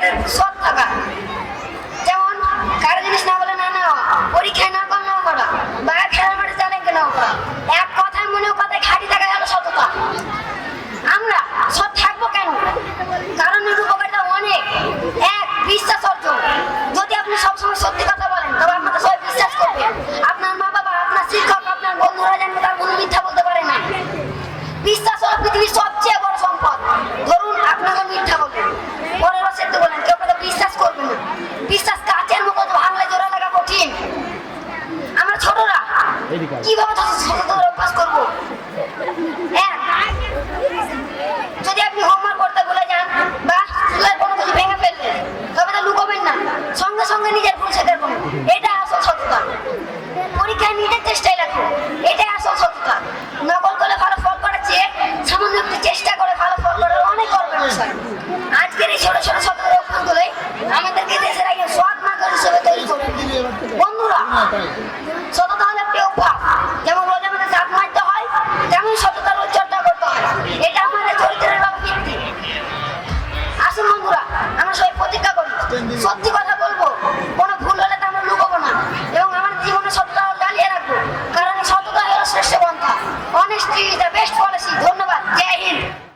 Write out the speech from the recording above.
আপনার সৎ থাকা যেমন, কারও জিনিস না বলে না নেওয়া পরীক্ষায় না কম নাও করা বা খেলার মাঠে জানেনকে নাও করা। এক কথায় মনে কথায় খাঁটি থাকা হলো সততা। আমরা সৎ থাকব কেন? কারণ এর উপকারিতা অনেক। এক, বিশ্বাস অর্জন। যদি আপনি সবসময় সত্যি কথা বলেন, তবে আপনাকে সবাই বিশ্বাস করবে। বিশ্বাস কাচের মতো ভাঙলে জোড়া লাগা কঠিন। আমরা ছোটরা কীভাবে ছোটদের অভ্যাস করব? হ্যাঁ? নিজের বন্ধুরা সততা হলো একটি অভ্যাস। যেমন রোজা মেনে মারতে হয়, তেমন সততার উচ্চর্চা করতে হয়। এটা আমাদের চরিত্রের ভিত্তি। বন্ধুরা, আমরা সবাই প্রতিজ্ঞা করি। সত্যি কথা বলব, কোনো ভুল হলে তা আমরা লুকাবো না। এবং আমার জীবনে সততা চালিয়ে রাখব। কারণ সততা হলো শ্রেষ্ঠ পন্থা। অনেস্টি বেস্ট পলিসি ধন্যবাদ। জয় হিন্দ।